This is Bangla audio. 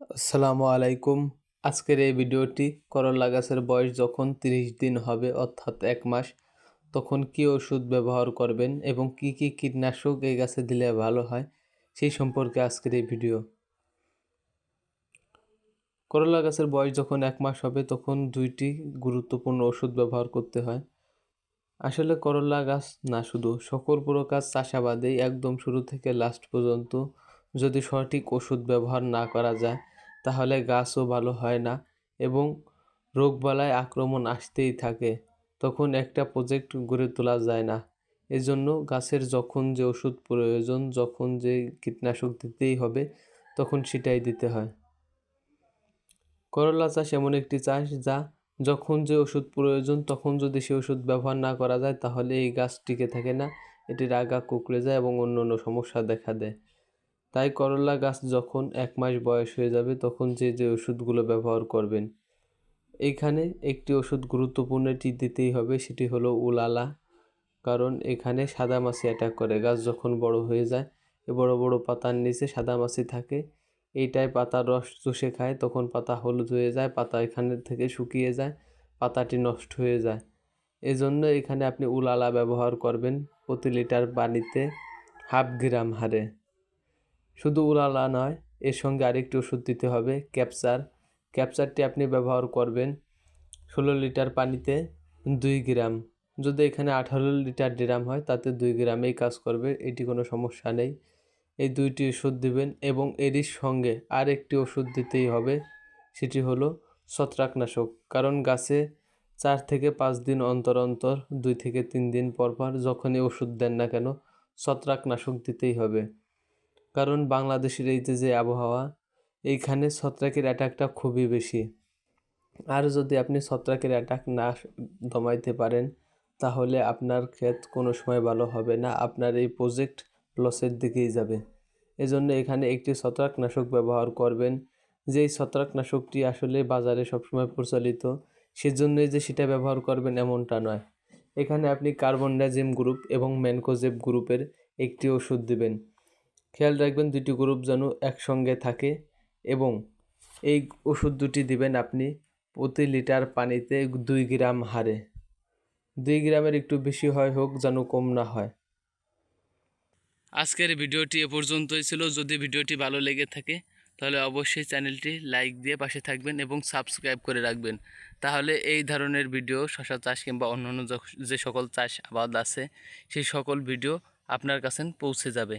আসসালামু আলাইকুম। আজকের এই ভিডিওটি করলা গাছের বয়স যখন তিরিশ দিন হবে, অর্থাৎ এক মাস, তখন কি ওষুধ ব্যবহার করবেন এবং কি কি কীটনাশক এই গাছে দিলে ভালো হয়, সেই সম্পর্কে আজকের এই ভিডিও। করলা গাছের বয়স যখন এক মাস হবে, তখন দুইটি গুরুত্বপূর্ণ ওষুধ ব্যবহার করতে হয়। আসলে করলা গাছ না শুধু, সকল প্রকার চাষাবাদেই একদম শুরু থেকে লাস্ট পর্যন্ত যদি সঠিক ওষুধ ব্যবহার না করা যায় তাহলে গাছও ভালো হয় না এবং রোগবালাই আক্রমণ আসতেই থাকে। তখন একটা প্রজেক্ট গড়ে তোলা যায় না। এজন্য গাছের যখন যে ওষুধ প্রয়োজন, যখন যে কীটনাশক দিতেই হবে, তখন সেটাই দিতে হয়। করলা চাষ এমন একটি চাষ যা যখন যে ওষুধ প্রয়োজন, তখন যদি সে ওষুধ ব্যবহার না করা যায়, তাহলে এই গাছ টিকে থাকে না, এটির আগা কুকড়ে যায় এবং অন্য অন্য সমস্যা দেখা দেয়। তাই করলা গাছ যখন এক মাস বয়স হয়ে যাবে, তখন যে যে ওষুধগুলো ব্যবহার করবেন। এইখানে একটি ওষুধ গুরুত্বপূর্ণ এটি দিতেই হবে, সেটি হলো উলালা। কারণ এখানে সাদা মাছি অ্যাটাক করে। গাছ যখন বড় হয়ে যায়, এ বড় বড় পাতার নিচে সাদা মাছি থাকে। এইটাই পাতার রস চুষে খায়, তখন পাতা হলুদ হয়ে যায়, পাতা এখানে থেকে শুকিয়ে যায়, পাতাটি নষ্ট হয়ে যায়। এজন্য এখানে আপনি উলালা ব্যবহার করবেন প্রতি লিটার পানিতে হাফ গ্রাম হারে। শুধু উলালা নয়, এর সঙ্গে আরেকটি ওষুধ দিতে হবে ক্যাপচার ক্যাপচারটি আপনি ব্যবহার করবেন ষোলো লিটার পানিতে দুই গ্রাম। যদি এখানে আঠারো লিটার ড্রাম হয়, তাতে দুই গ্রামেই কাজ করবে, এটি কোনো সমস্যা নেই। এই দুইটি ওষুধ দিবেন এবং এরই সঙ্গে আর একটি ওষুধ দিতেই হবে, সেটি হলো ছত্রাকনাশক। কারণ গাছে চার থেকে পাঁচ দিন অন্তর অন্তর, দুই থেকে তিন দিন পর পর যখনই ওষুধ দেন না কেন, ছত্রাকনাশক দিতেই হবে। কারণ বাংলাদেশের এই যে যে আবহাওয়া, এইখানে ছত্রাকের অ্যাটাকটা খুবই বেশি। আর যদি আপনি ছত্রাকের অ্যাটাক না দমাইতে পারেন, তাহলে আপনার ক্ষেত কোনো সময় ভালো হবে না, আপনার এই প্রজেক্ট লসের দিকেই যাবে। এজন্য এখানে একটি ছত্রাকনাশক ব্যবহার করবেন। যেই ছত্রাকনাশকটি আসলে বাজারে সবসময় প্রচলিত, সেজন্যই যে সেটা ব্যবহার করবেন এমনটা নয়। এখানে আপনি কার্বন ডাইজিম গ্রুপ এবং ম্যানকোজেব গ্রুপের একটি ওষুধ দিবেন। খেয়াল রাখবেন দুটি গ্রুপ যেন একসঙ্গে থাকে এবং এই ওষুধ দুটি দিবেন আপনি প্রতি লিটার পানিতে দুই গ্রাম হারে দুই গ্রামের একটু বেশি হয় হোক, যেন কম না হয়। আজকের ভিডিওটি এ পর্যন্তই ছিল। যদি ভিডিওটি ভালো লেগে থাকে, তাহলে অবশ্যই চ্যানেলটি লাইক দিয়ে পাশে থাকবেন এবং সাবস্ক্রাইব করে রাখবেন। তাহলে এই ধরনের ভিডিও, শশা চাষ কিংবা অন্যান্য যে সকল চাষ আবাদ আছে, সেই সকল ভিডিও আপনার কাছে পৌঁছে যাবে।